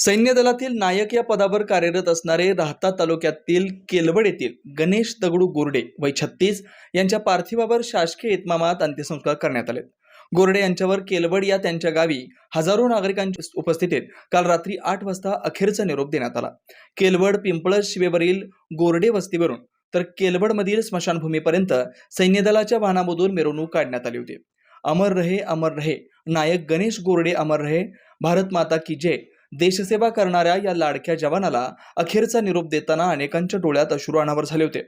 सैन्य दलातील नायक या पदावर कार्यरत असणारे राहता तालुक्यातील केलवड येथील गणेश दगडू गोरडे वय छत्तीस यांच्या पार्थिवावर शासकीय इतमामात अंत्यसंस्कार करण्यात आले. गोरडे यांच्यावर केलवड या त्यांच्या गावी हजारो नागरिकांच्या उपस्थितीत काल रात्री आठ वाजता अखेरचा निरोप देण्यात आला. केलवड पिंपळस शिवेवरील गोरडे वस्तीवरून तर केलवडमधील स्मशानभूमीपर्यंत सैन्यदलाच्या वाहनामधून मिरवणूक काढण्यात आली होती. अमर रहे अमर रहे नायक गणेश गोरडे अमर रहे भारत माता की जय देशसेवा करणाऱ्या या लाडक्या जवानाला अखेरचा निरोप देताना अनेकांच्या डोळ्यात अश्रू अनावर झाले होते.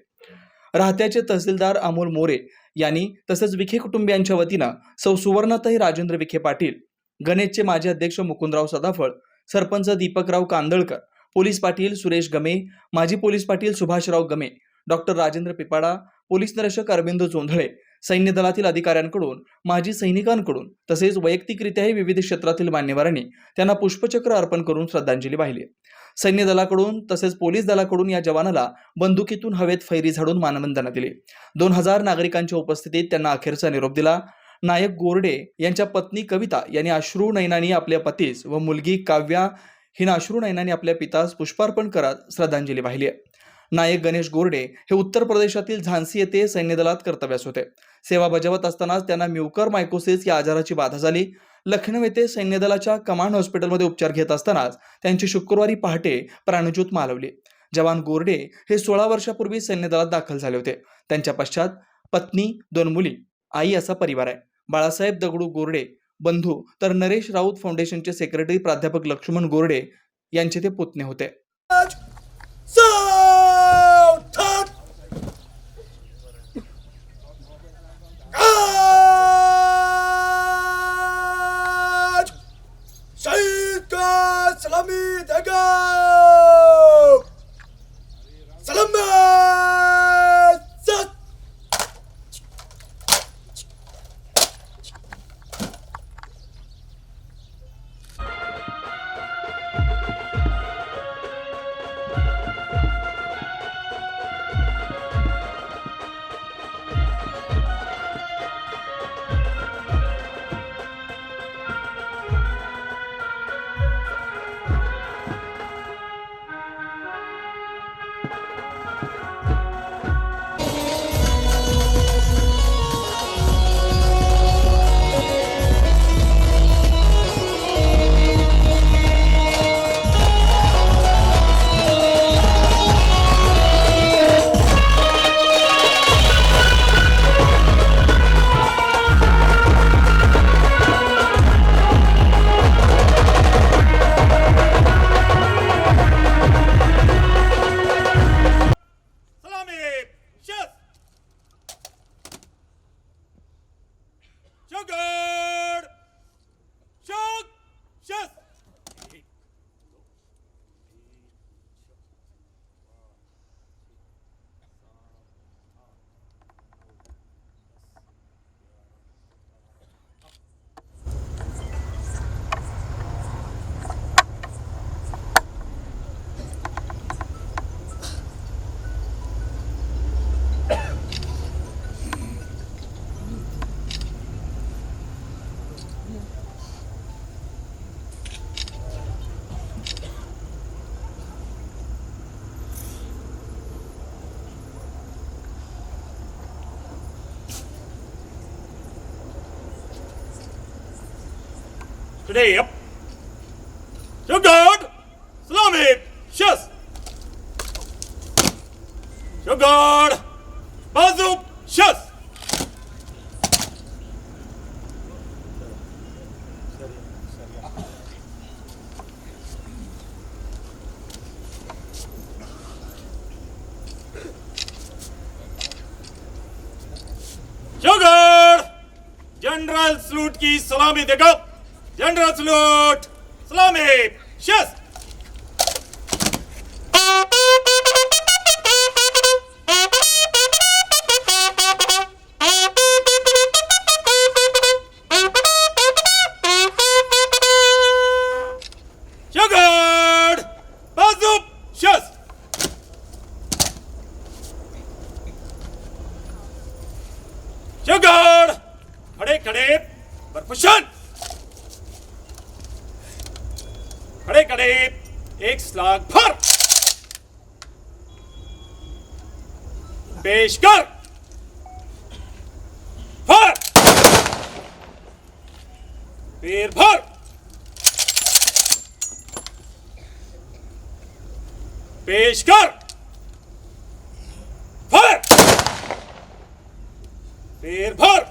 राहत्याचे तहसीलदार अमोल मोरे यांनी तसंच विखे कुटुंबियांच्या वतीनं सौ सुवर्णातही राजेंद्र विखे पाटील गणेशचे माजी अध्यक्ष मुकुंदराव सदाफळ सरपंच दीपकराव कांदळकर पोलीस पाटील सुरेश गमे माजी police Patil Subhashrao Game doctor Rajendra Pipada police निरीक्षक अरविंद जोंधळे सैन्य दलातील अधिकाऱ्यांकडून माजी सैनिकांकडून तसेच वैयक्तिकरित्याही विविध क्षेत्रातील मान्यवरांनी त्यांना पुष्पचक्र अर्पण करून श्रद्धांजली वाहिली. सैन्य दलाकडून तसेच पोलीस दलाकडून या जवानाला बंदुकीतून हवेत फैरी झाडून मानवंदना दिली. दोन हजार नागरिकांच्या उपस्थितीत त्यांना अखेरचा निरोप दिला. नायक गोरडे यांच्या पत्नी कविता यांनी अश्रू नैनानी आपल्या पतीस व मुलगी काव्या हिनं अश्रू नैनानी आपल्या पितास पुष्पार्पण करत श्रद्धांजली वाहिली आहे. नायक गणेश गोरडे हे उत्तर प्रदेशातील झान्सी येथे सैन्य दलात कर्तव्यास होते. सेवा बजावत असतानाच त्यांना म्युकर मायकोसिस या आजाराची बाधा झाली. लखनौ येथे सैन्य दलाच्या कमांड हॉस्पिटलमध्ये उपचार घेत असतानाच त्यांची शुक्रवारी पहाटे प्राणज्योत मालवली. जवान गोरडे हे सोळा वर्षापूर्वी सैन्य दलात दाखल झाले होते. त्यांच्या पश्चात पत्नी दोन मुली आई असा परिवार आहे. बाळासाहेब दगडू गोरडे बंधू तर नरेश राऊत फाउंडेशनचे सेक्रेटरी प्राध्यापक लक्ष्मण गोरडे यांचे ते पुतणे होते. Today, yep. Sugar! Salami! Shus! Sugar! Bazu! Shus! Sugar general salute की सलामी देगा General salute! Salami! Shift! Sugar! Bazup! Shift! Sugar! खडे खडे बर्फशन खडे खडे एक स्लाग भर पेश कर भर फिर भर पेश कर भर फिर भर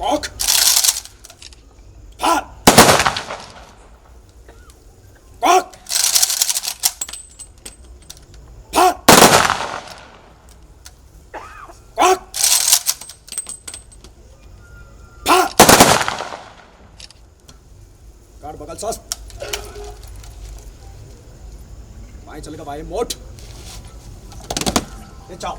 कॉक फार कॉक फार कॉक फार काट बगल सास. पाय चलेगा पाय मोठ ये चाओ